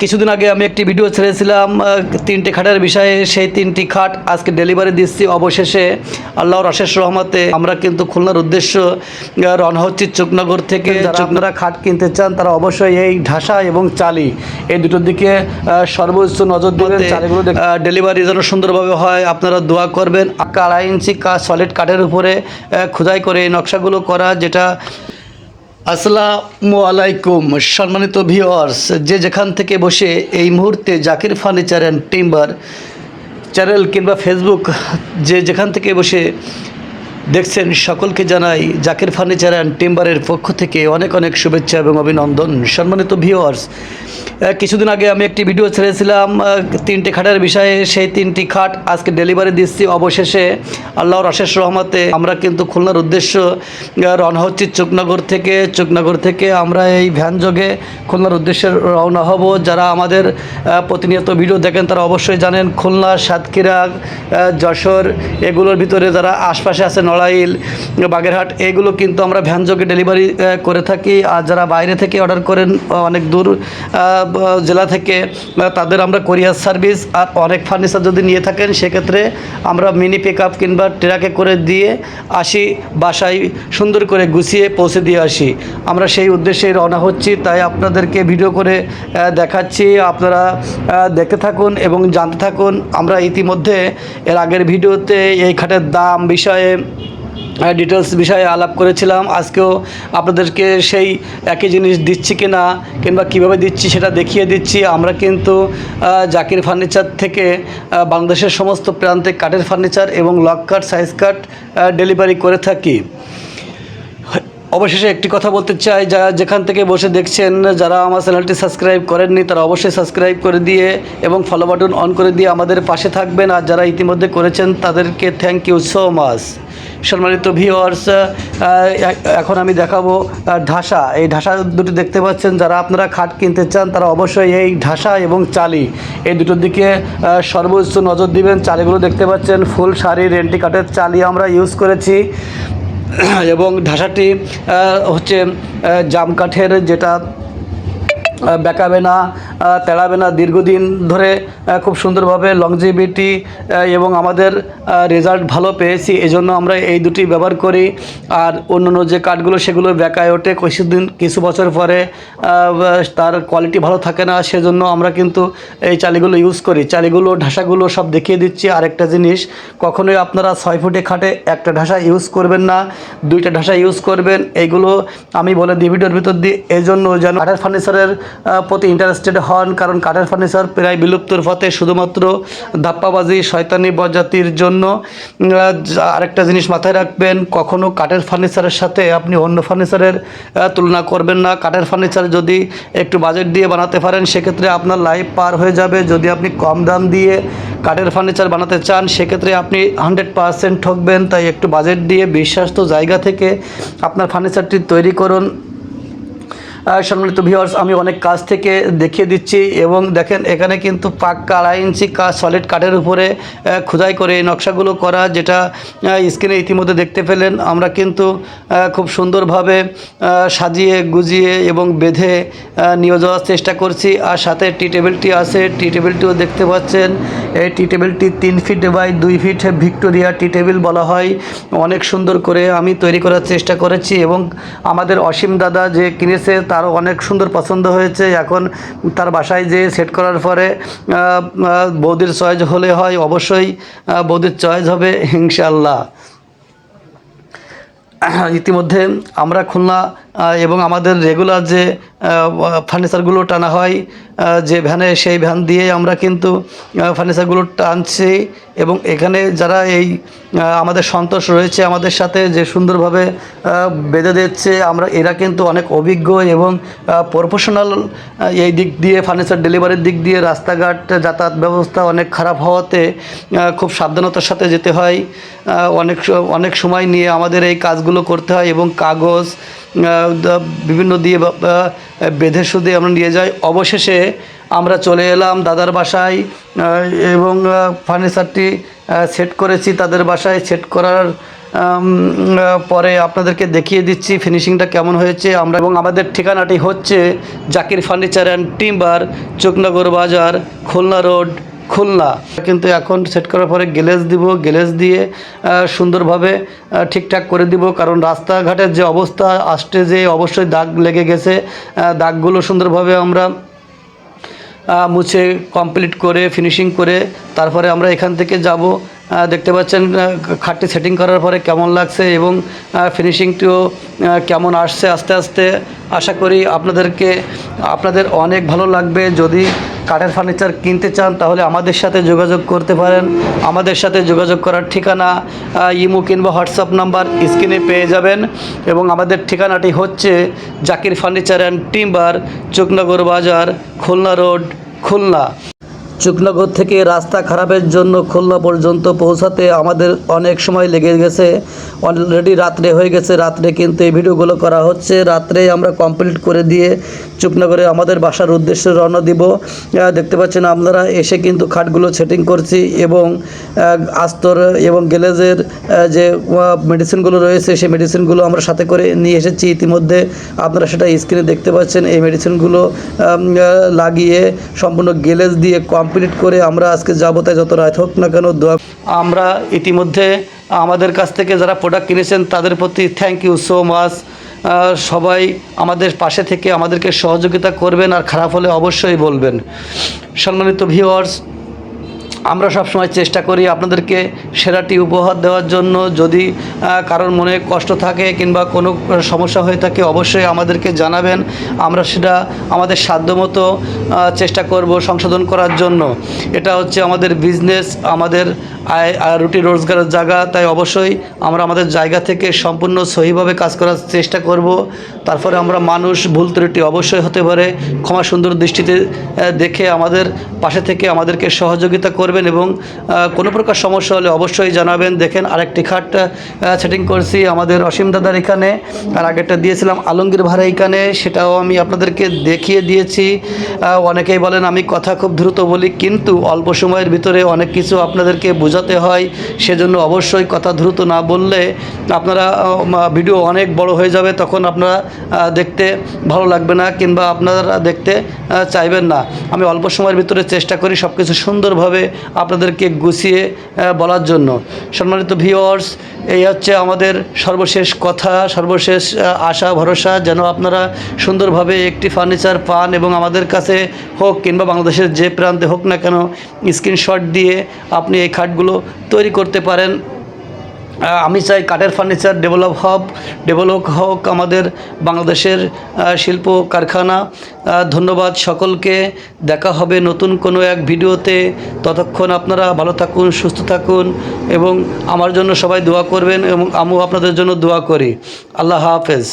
কিছুদিন আগে আমি একটি ভিডিও ছেড়েছিলাম তিনটি খাটের বিষয়ে। সেই তিনটি খাট আজকে ডেলিভারি দিচ্ছি। অবশেষে আল্লাহর অশেষ রহমতে আমরা কিন্তু খুলনার উদ্দেশ্য রওনা হচ্ছি চুকনগর থেকে। যারা আপনারা খাট কিনতে চান তারা অবশ্যই এই ঢাসা এবং চালি এই দুটোর দিকে সর্বোচ্চ নজর দেবেন। চালিগুলো ডেলিভারি যেন সুন্দরভাবে হয় আপনারা দোয়া করবেন। আড়াই ইঞ্চি কাজ সলিড কাঠের উপরে খোদাই করে এই নকশাগুলো করা যেটা আসসালামু আলাইকুম, সম্মানিত ভিওয়ার্স যে যেখান থেকে বসে এই মুহূর্তে Zakir furniture and timber channel কিংবা ফেসবুক যে যেখান থেকে বসে দেখছেন, সকলকে জানাই জাকির ফার্নিচার অ্যান্ড টিম্বারের পক্ষ থেকে অনেক অনেক শুভেচ্ছা এবং অভিনন্দন। সম্মানিত ভিওয়ার্স কিছুদিন আগে আমি একটি ভিডিও ছেড়েছিলাম তিনটি খাটের বিষয়ে, সেই তিনটি খাট আজকে ডেলিভারি দিচ্ছি। অবশেষে আল্লাহর অশেষ রহমতে আমরা কিন্তু খুলনার উদ্দেশ্য রওনা হচ্ছি চুকনগর থেকে। চুকনগর থেকে আমরা এই ভ্যান যোগে খুলনার উদ্দেশ্যে রওনা হব। যারা আমাদের প্রতিনিয়ত ভিডিও দেখেন তারা অবশ্যই জানেন, খুলনা, সাতক্ষীরা যশোর, এগুলোর ভিতরে যারা আশপাশে আছে নড়াইল বাগেরহাট, এগুলো কিন্তু আমরা ভ্যানযোগে ডেলিভারি করে থাকি। আর যারা বাইরে থেকে অর্ডার করেন অনেক দূর জেলা থেকে তাদের আমরা কোরিয়ার সার্ভিস আর অনেক ফার্নিচার যদি নিয়ে থাকেন, সেক্ষেত্রে আমরা মিনি পিক আপ কিংবা ট্রাকে করে দিয়ে আসি, বাসায় সুন্দর করে গুছিয়ে পৌঁছে দিয়ে আসি। আমরা সেই উদ্দেশ্যে রওনা হচ্ছি, তাই আপনাদেরকে ভিডিও করে দেখাচ্ছি। আপনারা দেখতে থাকুন এবং জানতে থাকুন। আমরা ইতিমধ্যে এর আগের ভিডিওতে এই খাটের দাম বিষয়ে ডিটেলস বিষয়ে আলাপ করেছিলাম। আজকেও আপনাদেরকে সেই একই জিনিস দিচ্ছি কি না কিংবা কীভাবে দিচ্ছি সেটা দেখিয়ে দিচ্ছি। আমরা কিন্তু জাকির ফার্নিচার থেকে বাংলাদেশের সমস্ত প্রান্তে কাঠের ফার্নিচার এবং lock cut size cut delivery করে থাকি। অবশেষে একটি কথা বলতে চাই, যা যেখান থেকে বসে দেখছেন, যারা আমার চ্যানেলটি সাবস্ক্রাইব করেননি, তারা অবশ্যই সাবস্ক্রাইব করে দিয়ে এবং ফলো বাটন অন করে দিয়ে আমাদের পাশে থাকবেন। আর যারা ইতিমধ্যে করেছেন, তাদেরকে থ্যাংক ইউ সো মাচ সম্মানিত ভিওয়ার্স এখন আমি দেখাবো ঢাসা। এই ঢাসা দুটো দেখতে পাচ্ছেন, যারা আপনারা খাট কিনতে চান, তারা অবশ্যই এই ঢাসা এবং চালি। এই দুটোর দিকে সর্বোচ্চ নজর দিবেন। চালিগুলো দেখতে পাচ্ছেন, ফুল শাড়ি, রেন্টি কাঠের চালি আমরা ইউজ করেছি। এবং ঢাসাটি হচ্ছে জামকাঠের জাম কাঠের যেটা বেকাবে না তেড়াবে না দীর্ঘদিন ধরে খুব সুন্দরভাবে লংজিভিটি এবং আমাদের রেজাল্ট ভালো পেয়েছি। এজন্য আমরা এই দুটি ব্যবহার করি। আর অন্যান্য যে কাঠগুলো সেগুলো বেকায় ওঠে। কিছুদিন, কিছু বছর পরে তার কোয়ালিটি ভালো থাকে না। সেজন্য আমরা কিন্তু এই চালিগুলো ইউজ করি। চালিগুলো, ঢাসাগুলো সব দেখিয়ে দিচ্ছি। আরেকটা জিনিস, কখনোই আপনারা ছয় ফুটে খাটে একটা ঢাসা ইউজ করবেন না। দুইটা ঢাসা ইউজ করবেন। এইগুলো আমি বলে দিই ভিডিওর ভিতর দিয়ে। এই জন্য যেন কাঠের ফার্নিচারের প্রতি ইন্টারেস্টেড হন, কারণ কাঠের ফার্নিচার প্রায় বিলুপ্তর পথে শুধুমাত্র ধাপ্পাবাজি, শয়তানি বজাতির জন্য। আরেকটা জিনিস মাথায় রাখবেন, কখনো কাঠের ফার্নিচারের সাথে আপনি অন্য ফার্নিচারের তুলনা করবেন না। কাঠের ফার্নিচার যদি একটু বাজেট দিয়ে বানাতে পারেন, সেক্ষেত্রে আপনার লাইফ পার হয়ে যাবে। যদি আপনি কম দাম দিয়ে কাঠের ফার্নিচার বানাতে চান, সেক্ষেত্রে আপনি হান্ড্রেড পারসেন্ট ঠকবেন। তাই একটু বাজেট দিয়ে বিশ্বাস্ত জায়গা থেকে আপনার ফার্নিচারটি তৈরি করুন। সম্মানিত ভিউয়ার্স আমি অনেক কাজ থেকে দেখিয়ে দিচ্ছি এবং দেখেন, এখানে কিন্তু পাক্কা আড়াই ইঞ্চি কাজ সলিড কাঠের উপরে খোদাই করে এই নকশাগুলো করা, যেটা স্ক্রিনে ইতিমধ্যে দেখতে পেলেন। আমরা কিন্তু খুব সুন্দরভাবে সাজিয়ে, গুজিয়ে এবং বেঁধে নিয়ে যাওয়ার চেষ্টা করছি। আর সাথে টি টেবিলটি আছে, টি টেবিলটিও দেখতে পাচ্ছেন। এই টি টেবিলটি তিন ফিট বাই দুই ফিট ভিক্টোরিয়া টি টেবিল বলা হয়। অনেক সুন্দর করে আমি তৈরি করার চেষ্টা করেছি এবং আমাদের অসীম দাদা যে কিনেছে তারও অনেক সুন্দর পছন্দ হয়েছে। এখন তার বাসায় যেয়ে সেট করার পরে বৌদির চয়েস হলে হয়, অবশ্যই বৌদির চয়েস হবে ইনশাল্লাহ ইতিমধ্যে আমরা খুলনা এবং আমাদের রেগুলার যে ফার্নিচারগুলো টানা হয় যে ভ্যানে সেই ভ্যান দিয়ে আমরা কিন্তু ফার্নিচারগুলো টানছি এবং এখানে যারা এই আমাদের সন্তোষ রয়েছে আমাদের সাথে যে সুন্দরভাবে বেঁধে দিচ্ছে, আমরা, এরা কিন্তু অনেক অভিজ্ঞ এবং প্রফেশনাল এই দিক দিয়ে ফার্নিচার ডেলিভারির দিক দিয়ে রাস্তাঘাট যাতায়াত ব্যবস্থা অনেক খারাপ হওয়াতে খুব সাবধানতার সাথে যেতে হয়। অনেক অনেক সময় নিয়ে আমাদের এই কাজগুলো করতে হয় এবং কাগজ বিভিন্ন দিয়ে বেঁধে শুধু আমরা নিয়ে যাই। অবশেষে আমরা চলে এলাম দাদার বাসায় এবং ফার্নিচারটি সেট করেছি তাদের বাসায়। সেট করার পরে আপনাদেরকে দেখিয়ে দিচ্ছি ফিনিশিংটা কেমন হয়েছে। আমরা, এবং আমাদের ঠিকানাটি হচ্ছে Zakir furniture and timber Chuknagar Bazar, Khulna road Khulna. কিন্তু এখন সেট করার পরে গ্লেজ দিব গ্লেজ দিয়ে সুন্দরভাবে ঠিকঠাক করে দিব। কারণ রাস্তাঘাটের যে অবস্থা, আসতে যে অবশ্যই দাগ লেগে গেছে দাগগুলো সুন্দরভাবে আমরা মুছে কমপ্লিট করে ফিনিশিং করে, তারপরে আমরা এখান থেকে যাব। দেখতে পাচ্ছেন খাটটি সেটিং করার পরে কেমন লাগছে এবং ফিনিশিংটিও কেমন আসছে আস্তে আস্তে। আশা করি আপনাদেরকে, আপনাদের অনেক ভালো লাগবে। যদি কাঠের ফার্নিচার কিনতে চান, তাহলে আমাদের সাথে যোগাযোগ করতে পারেন। আমাদের সাথে যোগাযোগ করার ঠিকানা ইমো কিংবা হোয়াটসঅ্যাপ নাম্বার স্ক্রিনে পেয়ে যাবেন। এবং আমাদের ঠিকানাটি হচ্ছে Zakir furniture and timber Chuknagar Bazar, Khulna road Khulna. Chuknagar থেকে রাস্তা খারাপের জন্য খুলনা পর্যন্ত পৌঁছাতে আমাদের অনেক সময় লেগে গেছে। অলরেডি রাত্রে হয়ে গেছে। রাত্রে কিন্তু এই ভিডিওগুলো করা হচ্ছে। রাত্রে আমরা কমপ্লিট করে দিয়ে চুকনগরে আমাদের বাসার উদ্দেশ্যে রওনা দিব। দেখতে পাচ্ছেন আপনারা এসে কিন্তু খাটগুলো সেটিং করছি এবং আস্তর এবং গ্যালেজের যে মেডিসিনগুলো রয়েছে সেই মেডিসিনগুলো আমরা সাথে করে নিয়ে এসেছি। ইতিমধ্যে আপনারা সেটা স্ক্রিনে দেখতে পাচ্ছেন। এই মেডিসিনগুলো লাগিয়ে সম্পূর্ণ গ্যালেজ দিয়ে কমপ্লিট করে আমরা আজকে যাব তাই যত রাত হোক না কেন দোয়া আমরা ইতিমধ্যে আমাদের কাছ থেকে যারা প্রোডাক্ট কিনেছেন, তাদের প্রতি থ্যাংক ইউ সো মাচ সবাই আমাদের পাশে থেকে আমাদেরকে সহযোগিতা করবেন আর খারাপ হলে অবশ্যই বলবেন। সম্মানিত ভিউয়ার্স আমরা সব সময় চেষ্টা করি আপনাদেরকে সেরাটি উপহার দেওয়ার জন্য। যদি কারোর মনে কষ্ট থাকে কিংবা কোনো সমস্যা হয়ে থাকে, অবশ্যই আমাদেরকে জানাবেন। আমরা সেটা আমাদের সাধ্যমতো চেষ্টা করব সংশোধন করার জন্য। এটা হচ্ছে আমাদের বিজনেস আমাদের আয় রুটি রোজগারের জায়গা। তাই অবশ্যই আমরা আমাদের জায়গা থেকে সম্পূর্ণ সহিভাবে কাজ করার চেষ্টা করব। তারপরে আমরা মানুষ, ভুল ত্রুটি অবশ্যই হতে পারে। ক্ষমা সুন্দর দৃষ্টিতে দেখে আমাদের পাশে থেকে আমাদেরকে সহযোগিতা করবেন এবং কোনো প্রকার সমস্যা হলে অবশ্যই জানাবেন। দেখেন আরেকটি খাট সেটিং করছি আমাদের অসীম দাদার এখানে। আর আগেরটা দিয়েছিলাম আলমগীর ভাড়া এখানে, সেটাও আমি আপনাদেরকে দেখিয়ে দিয়েছি। অনেকেই বলেন আমি কথা খুব দ্রুত বলি, কিন্তু অল্প সময়ের ভিতরে অনেক কিছু আপনাদেরকে বোঝাতে হয়। সেজন্য অবশ্যই কথা দ্রুত না বললে আপনারা ভিডিও অনেক বড় হয়ে যাবে, তখন আপনারা দেখতে ভালো লাগবে না কিংবা আপনারা দেখতে চাইবেন না। আমি অল্প সময়ের ভিতরে চেষ্টা করি সব কিছু সুন্দরভাবে আপনাদেরকে গুছিয়ে বলার জন্য। সম্মানিত ভিওয়ার্স এই হচ্ছে আমাদের সর্বশেষ কথা, সর্বশেষ আশা, ভরসা, যেন আপনারা সুন্দরভাবে একটি ফার্নিচার পান এবং আমাদের কাছে হোক কিংবা বাংলাদেশের যে প্রান্তে হোক না কেন স্ক্রিনশট দিয়ে আপনি এই খাটগুলো তৈরি করতে পারেন। আমি চাই কাঠের ফার্নিচার ডেভেলপ হব ডেভেলপ হোক আমাদের বাংলাদেশের শিল্প কারখানা। ধন্যবাদ সকলকে। দেখা হবে নতুন কোনো এক ভিডিওতে। ততক্ষণ আপনারা ভালো থাকুন, সুস্থ থাকুন এবং আমার জন্য সবাই দোয়া করবেন এবং আমিও আপনাদের জন্য দোয়া করি। আল্লাহ হাফেজ।